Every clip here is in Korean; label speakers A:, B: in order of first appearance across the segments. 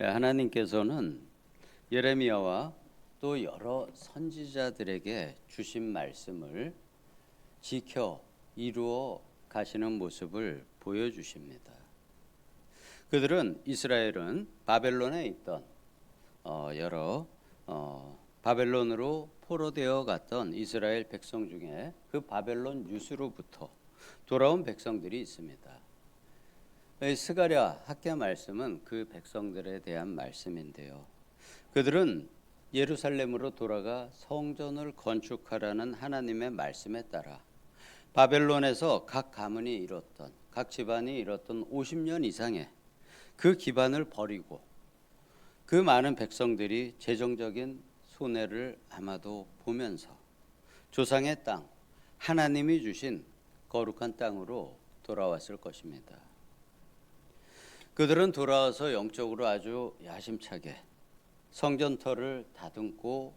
A: 예, 하나님께서는 예레미야와 또 여러 선지자들에게 주신 말씀을 지켜 이루어 가시는 모습을 보여주십니다. 그들은 이스라엘은 바벨론에 있던 어, 여러 어, 바벨론으로 포로되어 갔던 이스라엘 백성 중에 그 바벨론 유수로부터 돌아온 백성들이 있습니다. 이 스가랴 학계 말씀은 그 백성들에 대한 말씀인데요. 그들은 예루살렘으로 돌아가 성전을 건축하라는 하나님의 말씀에 따라 바벨론에서 각 가문이 이뤘던 각 집안이 이뤘던 50년 이상의 그 기반을 버리고 그 많은 백성들이 재정적인 손해를 아마도 보면서 조상의 땅 하나님이 주신 거룩한 땅으로 돌아왔을 것입니다. 그들은 돌아와서 영적으로 아주 야심차게 성전터를 다듬고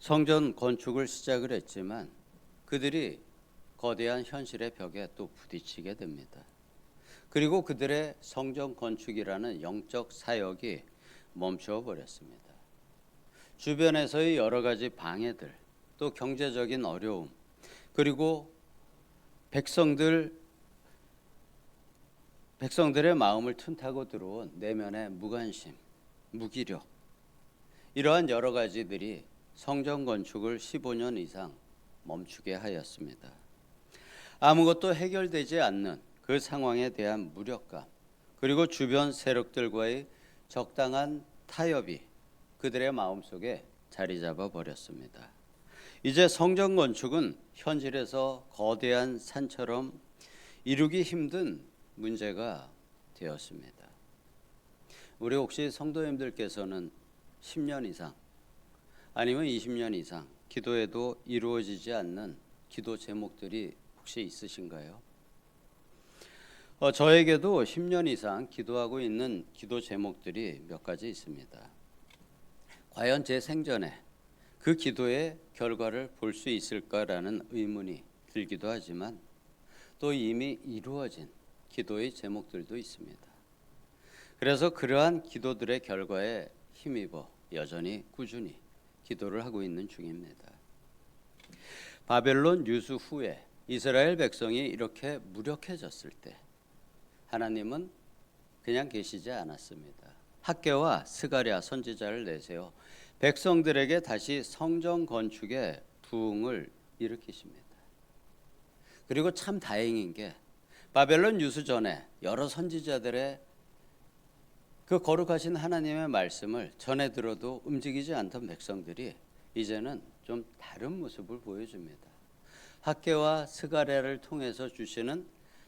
A: 성전 건축을 시작을 했지만 그들이 거대한 현실의 벽에 또 부딪히게 됩니다. 그리고 그들의 성전 건축이라는 영적 사역이 멈춰 버렸습니다. 주변에서의 여러 가지 방해들, 또 경제적인 어려움, 그리고 백성들 백성들의 마음을 튼타고 들어온 내면의 무관심, 무기력 이러한 여러 가지들이 성전 건축을 15년 이상 멈추게 하였습니다. 아무것도 해결되지 않는 그 상황에 대한 무력감 그리고 주변 세력들과의 적당한 타협이 그들의 마음속에 자리 잡아 버렸습니다. 이제 성전 건축은 현실에서 거대한 산처럼 이루기 힘든 문제가 되었습니다. 우리 혹시 성도님들께서는 10년 이상 아니면 20년 이상 기도해도 이루어지지 않는 기도 제목들이 혹시 있으신가요? 어, 저에게도 10년 이상 기도하고 있는 기도 제목들이 몇 가지 있습니다. 과연 제 생전에 그 기도의 결과를 볼 수 있을까라는 의문이 들기도 하지만 또 이미 이루어진 기도의 제목들도 있습니다. 그래서 그러한 기도들의 결과에 힘입어 여전히 꾸준히 기도를 하고 있는 중입니다. 바벨론 유수 후에 이스라엘 백성이 이렇게 무력해졌을 때 하나님은 그냥 계시지 않았습니다. 학계와 스가랴 선지자를 내세워 백성들에게 다시 성전 건축의 부흥을 일으키십니다. 그리고 참 다행인 게 바벨론 유수 전에 여러 선지자들의 그 거룩하신 하나님의 말씀을 전해 들어도 움직이지 않던 백성들이 이제는 좀 다른 모습을 보여줍니다. 학계와 스가랴를 통해서 주시는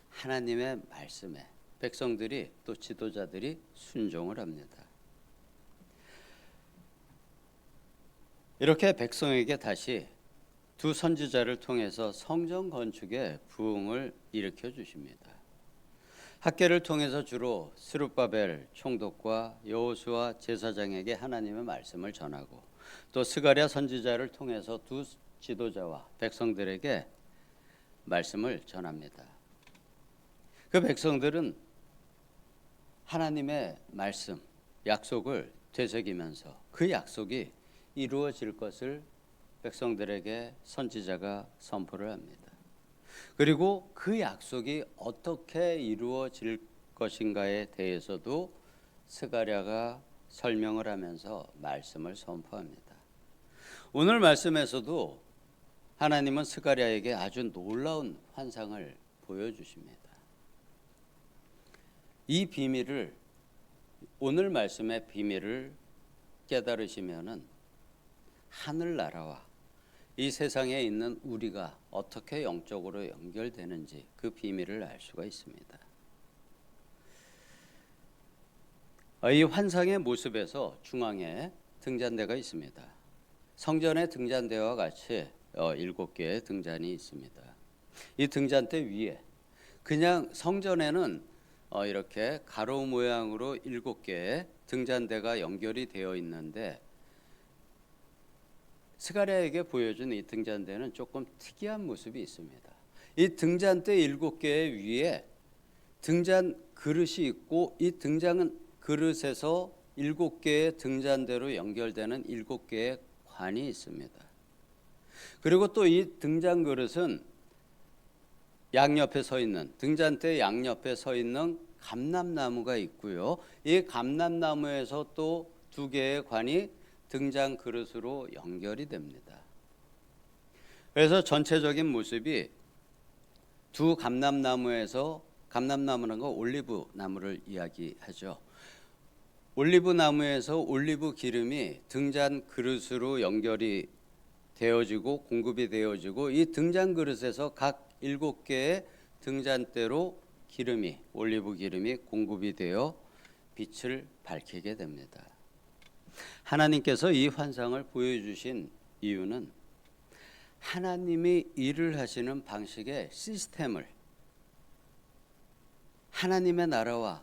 A: 하나님의 말씀에 백성들이 또 지도자들이 순종을 합니다. 이렇게 백성에게 다시 두 선지자를 통해서 성전 건축의 부흥을 일으켜 주십니다. 학계를 통해서 주로 스룹바벨 총독과 여호수아 제사장에게 하나님의 말씀을 전하고 또 스가랴 선지자를 통해서 두 지도자와 백성들에게 말씀을 전합니다. 그 백성들은 하나님의 말씀, 약속을 되새기면서 그 약속이 이루어질 것을 백성들에게 선지자가 선포를 합니다. 그리고 그 약속이 어떻게 이루어질 것인가에 대해서도 스가랴가 설명을 하면서 말씀을 선포합니다. 오늘 말씀에서도 하나님은 스가랴에게 아주 놀라운 환상을 보여주십니다. 이 비밀을 오늘 말씀의 비밀을 깨달으시면은 하늘나라와 이 세상에 있는 우리가 어떻게 영적으로 연결되는지 그 비밀을 알 수가 있습니다. 이 환상의 모습에서 중앙에 등잔대가 있습니다. 성전의 등잔대와 같이 어, 일곱 개의 등잔이 있습니다. 이 등잔대 위에 그냥 성전에는 어, 이렇게 가로 모양으로 일곱 개의 등잔대가 연결이 되어 있는데 스가랴에게 보여준 이 등잔대는 조금 특이한 모습이 있습니다. 이 등잔대 일곱 개 위에 등잔 그릇이 있고 이 등장은 그릇에서 일곱 개의 등잔대로 연결되는 일곱 개의 관이 있습니다. 그리고 또 이 등잔 그릇은 양옆에 서 있는 등잔대 양옆에 서 있는 감람나무가 있고요. 이 감람나무에서 또 두 개의 관이 등잔 그릇으로 연결이 됩니다. 그래서 전체적인 모습이 두 감람나무에서 감람나무는 거 올리브 나무를 이야기하죠. 올리브 나무에서 올리브 기름이 등잔 그릇으로 연결이 되어지고 공급이 되어지고 이 등잔 그릇에서 각 일곱 개의 등잔대로 기름이 올리브 기름이 공급이 되어 빛을 밝히게 됩니다. 하나님께서 이 환상을 보여주신 이유는 하나님이 일을 하시는 방식의 시스템을 하나님의 나라와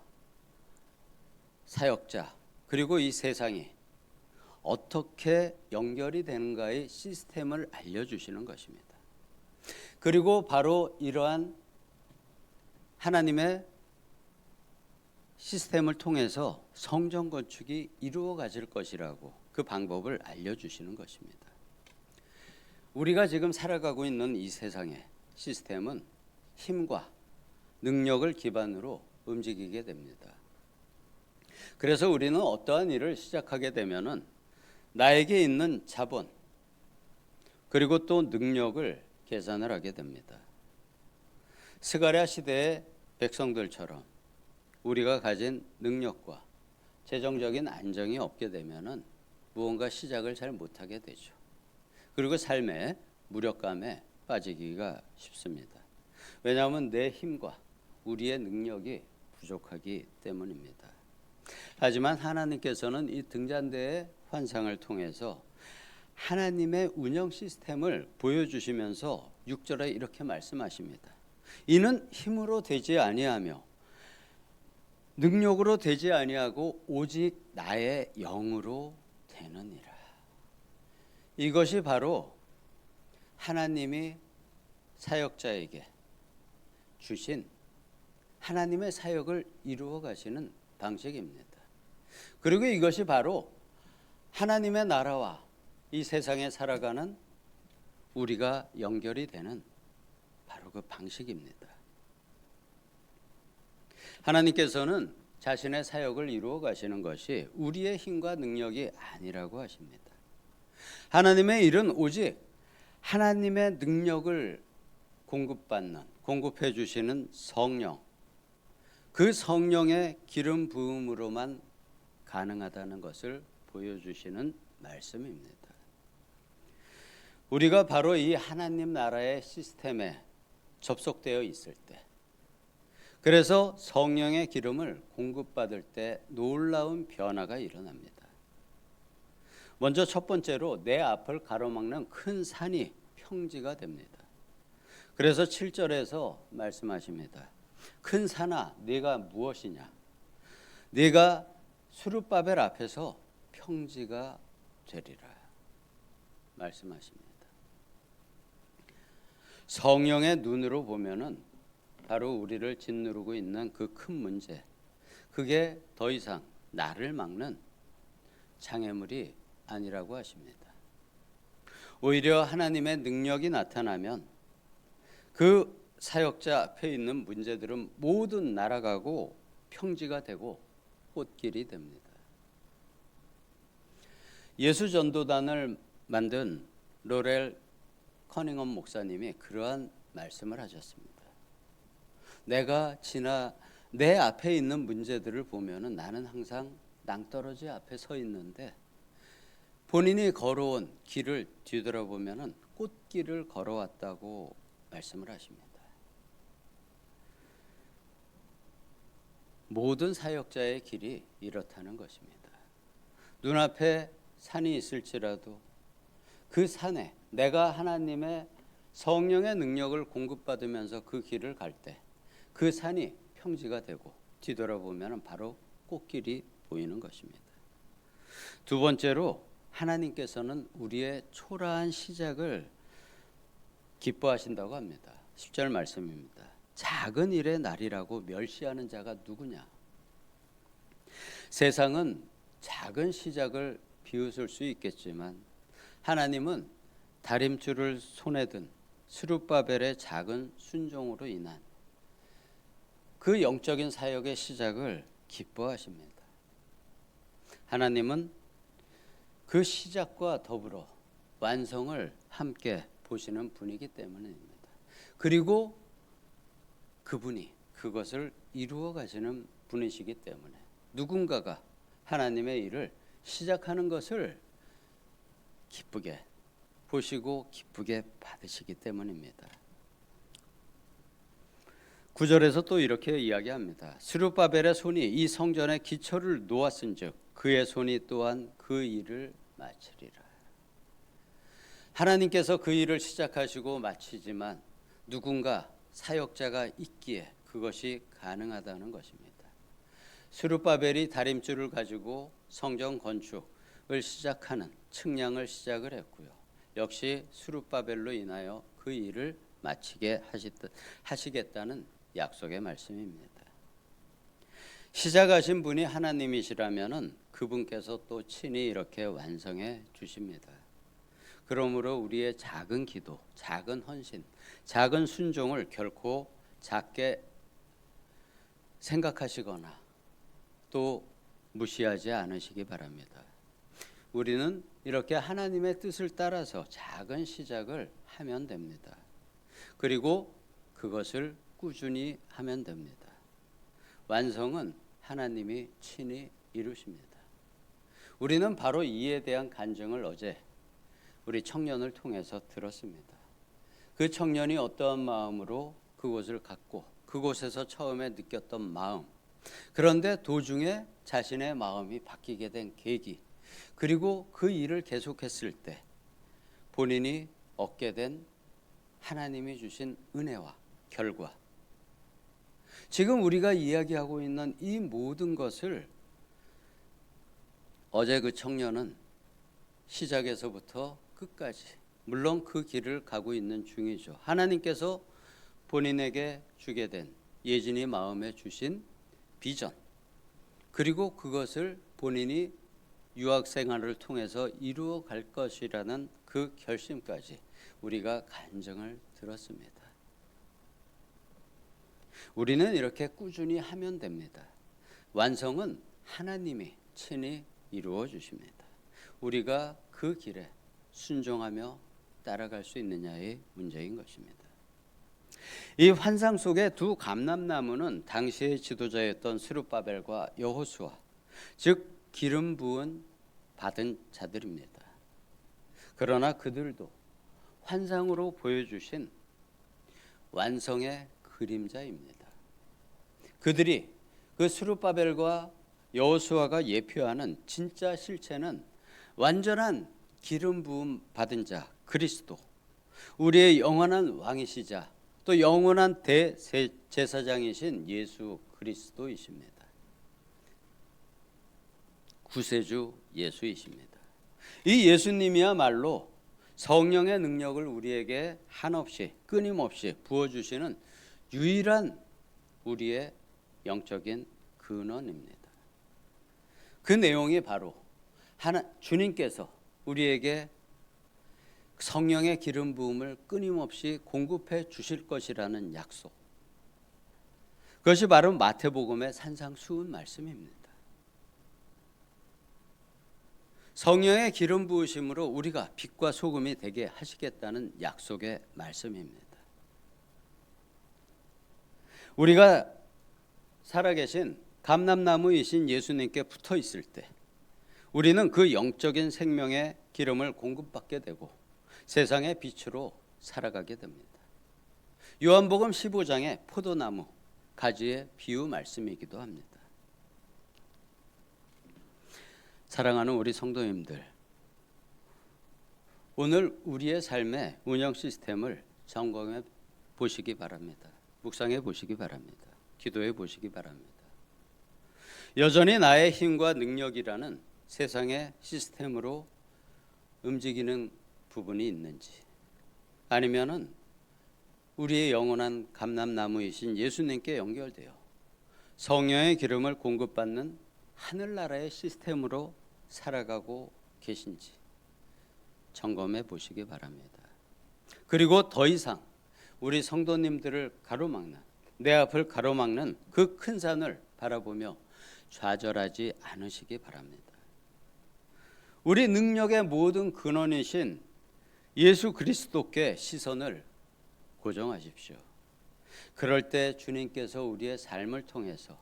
A: 사역자 그리고 이 세상이 어떻게 연결이 되는가의 시스템을 알려주시는 것입니다. 그리고 바로 이러한 하나님의 시스템을 통해서 성전 건축이 이루어가질 것이라고 그 방법을 알려주시는 것입니다. 우리가 지금 살아가고 있는 이 세상의 시스템은 힘과 능력을 기반으로 움직이게 됩니다. 그래서 우리는 어떠한 일을 시작하게 되면은 나에게 있는 자본 그리고 또 능력을 계산을 하게 됩니다. 스가랴 시대의 백성들처럼 우리가 가진 능력과 재정적인 안정이 없게 되면은 무언가 시작을 잘 못하게 되죠. 그리고 삶의 무력감에 빠지기가 쉽습니다. 왜냐하면 내 힘과 우리의 능력이 부족하기 때문입니다. 하지만 하나님께서는 이 등잔대의 환상을 통해서 하나님의 운영 시스템을 보여주시면서 6절에 이렇게 말씀하십니다. 이는 힘으로 되지 아니하며 능력으로 되지 아니하고 오직 나의 영으로 되느니라. 이것이 바로 하나님이 사역자에게 주신 하나님의 사역을 이루어 가시는 방식입니다. 그리고 이것이 바로 하나님의 나라와 이 세상에 살아가는 우리가 연결이 되는 바로 그 방식입니다. 하나님께서는 자신의 사역을 이루어 가시는 것이 우리의 힘과 능력이 아니라고 하십니다. 하나님의 일은 오직 하나님의 능력을 공급받는 공급해 주시는 성령 그 성령의 기름 부음으로만 가능하다는 것을 보여주시는 말씀입니다. 우리가 바로 이 하나님 나라의 시스템에 접속되어 있을 때, 그래서 성령의 기름을 공급받을 때 놀라운 변화가 일어납니다. 먼저 첫 번째로 내 앞을 가로막는 큰 산이 평지가 됩니다. 그래서 7절에서 말씀하십니다. 큰 산아, 네가 무엇이냐? 네가 수르바벨 앞에서 평지가 되리라. 말씀하십니다. 성령의 눈으로 보면은 바로 우리를 짓누르고 있는 그 큰 문제, 그게 더 이상 나를 막는 장애물이 아니라고 하십니다. 오히려 하나님의 능력이 나타나면 그 사역자 앞에 있는 문제들은 모두 날아가고 평지가 되고 꽃길이 됩니다. 예수 전도단을 만든 로렐 커닝엄 목사님이 그러한 말씀을 하셨습니다. 내가 지나 내 앞에 있는 문제들을 보면은 나는 항상 낭떠러지 앞에 서 있는데 본인이 걸어온 길을 뒤돌아보면은 꽃길을 걸어왔다고 말씀을 하십니다. 모든 사역자의 길이 이렇다는 것입니다. 눈앞에 산이 있을지라도 그 산에 내가 하나님의 성령의 능력을 공급받으면서 그 길을 갈 때 그 산이 평지가 되고 뒤돌아보면 바로 꽃길이 보이는 것입니다. 두 번째로 하나님께서는 우리의 초라한 시작을 기뻐하신다고 합니다. 10절 말씀입니다. 작은 일의 날이라고 멸시하는 자가 누구냐? 세상은 작은 시작을 비웃을 수 있겠지만 하나님은 다림줄을 손에 든 스룹바벨의 작은 순종으로 인한 그 영적인 사역의 시작을 기뻐하십니다. 하나님은 그 시작과 더불어 완성을 함께 보시는 분이기 때문입니다. 그리고 그분이 그것을 이루어 가시는 분이시기 때문에 누군가가 하나님의 일을 시작하는 것을 기쁘게 보시고 기쁘게 받으시기 때문입니다. 구절에서 또 이렇게 이야기합니다. 스룹바벨의 손이 이 성전의 기초를 놓았은즉 그의 손이 또한 그 일을 마치리라. 하나님께서 그 일을 시작하시고 마치지만 누군가 사역자가 있기에 그것이 가능하다는 것입니다. 스룹바벨이 다림줄을 가지고 성전 건축을 시작하는 측량을 시작을 했고요. 역시 스룹바벨로 인하여 그 일을 마치게 하시겠다는 약속의 말씀입니다. 시작하신 분이 하나님이시라면은 그분께서 또 친히 이렇게 완성해 주십니다. 그러므로 우리의 작은 기도, 작은 헌신, 작은 순종을 결코 작게 생각하시거나 또 무시하지 않으시기 바랍니다. 우리는 이렇게 하나님의 뜻을 따라서 작은 시작을 하면 됩니다. 그리고 그것을 꾸준히 하면 됩니다. 완성은 하나님이 친히 이루십니다. 우리는 바로 이에 대한 간증을 어제 우리 청년을 통해서 들었습니다. 그 청년이 어떠한 마음으로 그곳을 갔고 그곳에서 처음에 느꼈던 마음 그런데 도중에 자신의 마음이 바뀌게 된 계기 그리고 그 일을 계속했을 때 본인이 얻게 된 하나님이 주신 은혜와 결과 지금 우리가 이야기하고 있는 이 모든 것을 어제 그 청년은 시작에서부터 끝까지 물론 그 길을 가고 있는 중이죠. 하나님께서 본인에게 주게 된 예진이 마음에 주신 비전 그리고 그것을 본인이 유학 생활을 통해서 이루어 갈 것이라는 그 결심까지 우리가 간증을 들었습니다. 우리는 이렇게 꾸준히 하면 됩니다. 완성은 하나님이 친히 이루어 주십니다. 우리가 그 길에 순종하며 따라갈 수 있느냐의 문제인 것입니다. 이 환상 속의 두 감람나무는 당시의 지도자였던 스룹바벨과 여호수아, 즉 기름 부은 받은 자들입니다. 그러나 그들도 환상으로 보여주신 완성의 그림자입니다. 그들이 그 스룹바벨과 여호수아가 예표하는 진짜 실체는 완전한 기름 부음 받은 자 그리스도 우리의 영원한 왕이시자 또 영원한 대제사장이신 예수 그리스도이십니다. 구세주 예수이십니다. 이 예수님이야말로 성령의 능력을 우리에게 한없이 끊임없이 부어주시는 유일한 우리의 영적인 근원입니다. 그 내용이 바로 하나 주님께서 우리에게 성령의 기름 부음을 끊임없이 공급해 주실 것이라는 약속. 그것이 바로 마태복음의 산상수훈 말씀입니다. 성령의 기름 부으심으로 우리가 빛과 소금이 되게 하시겠다는 약속의 말씀입니다. 우리가 살아계신 감람나무이신 예수님께 붙어 있을 때 우리는 그 영적인 생명의 기름을 공급받게 되고 세상의 빛으로 살아가게 됩니다. 요한복음 15장의 포도나무 가지의 비유 말씀이기도 합니다. 사랑하는 우리 성도님들, 오늘 우리의 삶의 운영 시스템을 점검해 보시기 바랍니다. 묵상해 보시기 바랍니다. 기도해 보시기 바랍니다. 여전히 나의 힘과 능력이라는 세상의 시스템으로 움직이는 부분이 있는지 아니면은 우리의 영원한 감람나무이신 예수님께 연결되어 성령의 기름을 공급받는 하늘나라의 시스템으로 살아가고 계신지 점검해 보시기 바랍니다. 그리고 더 이상 우리 성도님들을 가로막는 내 앞을 가로막는 그 큰 산을 바라보며 좌절하지 않으시기 바랍니다. 우리 능력의 모든 근원이신 예수 그리스도께 시선을 고정하십시오. 그럴 때 주님께서 우리의 삶을 통해서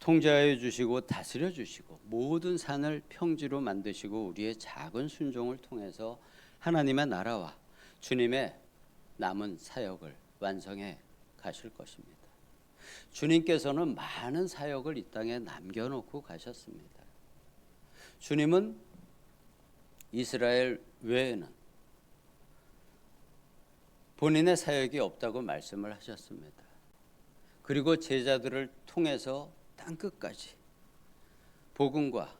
A: 통제하여 주시고 다스려 주시고 모든 산을 평지로 만드시고 우리의 작은 순종을 통해서 하나님의 나라와 주님의 남은 사역을 완성해 가실 것입니다. 주님께서는 많은 사역을 이 땅에 남겨놓고 가셨습니다. 주님은 이스라엘 외에는 본인의 사역이 없다고 말씀을 하셨습니다. 그리고 제자들을 통해서 땅 끝까지 복음과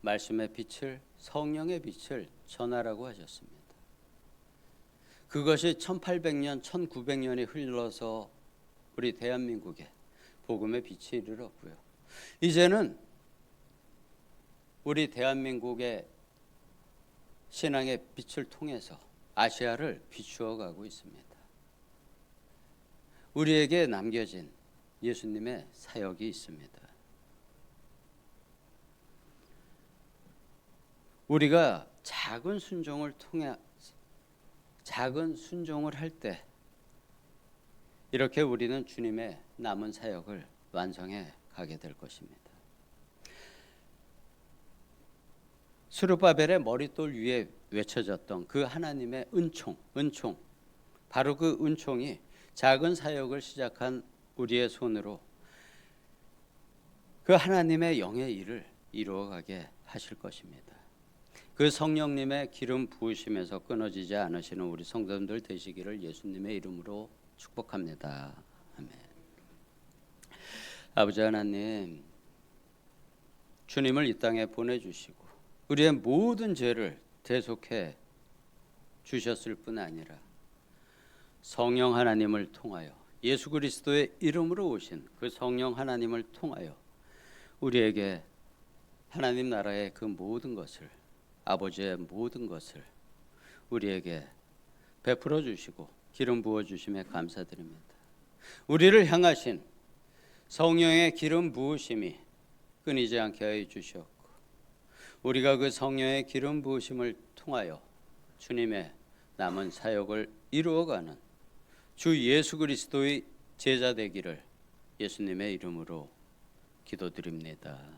A: 말씀의 빛을 성령의 빛을 전하라고 하셨습니다. 그것이 1800년, 1900년이 흘러서 우리 대한민국에 복음의 빛이 이르렀고요. 이제는 우리 대한민국의 신앙의 빛을 통해서 아시아를 비추어 가고 있습니다. 우리에게 남겨진 예수님의 사역이 있습니다. 우리가 작은 순종을 통해 작은 순종을 할 때 이렇게 우리는 주님의 남은 사역을 완성해 가게 될 것입니다. 수르바벨의 머릿돌 위에 외쳐졌던 그 하나님의 은총, 은총, 바로 그 은총이 작은 사역을 시작한 우리의 손으로 그 하나님의 영의 일을 이루어가게 하실 것입니다. 그 성령님의 기름 부으심에서 끊어지지 않으시는 우리 성도님들 되시기를 예수님의 이름으로 축복합니다. 아멘. 아버지 하나님, 주님을 이 땅에 보내주시고 우리의 모든 죄를 대속해 주셨을 뿐 아니라 성령 하나님을 통하여 예수 그리스도의 이름으로 오신 그 성령 하나님을 통하여 우리에게 하나님 나라의 그 모든 것을 아버지의 모든 것을 우리에게 베풀어 주시고 기름 부어 주심에 감사드립니다. 우리를 향하신 성령의 기름 부으심이 끊이지 않게 하여 주셨고 우리가 그 성령의 기름 부으심을 통하여 주님의 남은 사역을 이루어가는 주 예수 그리스도의 제자 되기를 예수님의 이름으로 기도드립니다.